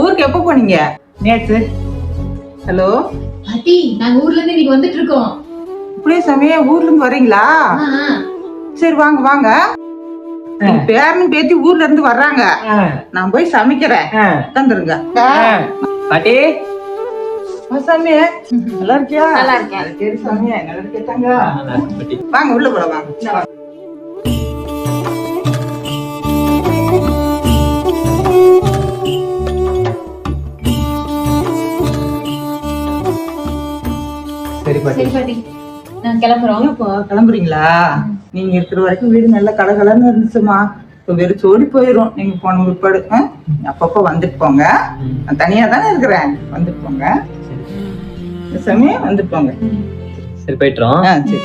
ஊருக்கு எப்போ போனீங்க? நேற்று ஹலோ பாட்டி நாங்க ஊர்ல இருந்து இன்னைக்கு வந்துட்டு இருக்கோம் இப்படியே சமய ஊர்ல இருந்து வரீங்களா. சரி வாங்க வாங்க. பேரனும் பேத்தி ஊர்ல இருந்து வர்றாங்க. நான் போய் சமைக்கிறேன். உட்காந்துருங்க பாட்டி. சாமி. நல்லா இருக்கியா? நல்லா இருக்கேன். சரி சாமி நல்லா இருக்கேட்டாங்க வாங்க உள்ள போல வாங்க. சரி பாட்டி சரி பாட்டி நாங்க கிளம்புறோம். இப்போ கிளம்புறீங்களா? நீங்க இருக்கிற வரைக்கும் வீடு நல்ல கலகலன்னு இருந்துச்சுமா. இப்போ வெறும் சோடி போயிடும் நீங்க போன பிற்பாடு? அப்பப்போ வந்துட்டு போங்க. நான் தனியா தானே இருக்கிறேன். வந்துட்டு போங்க. சாமி வந்துட்டு போங்க. சரி போயிட்டுறோம் ஆ சரி.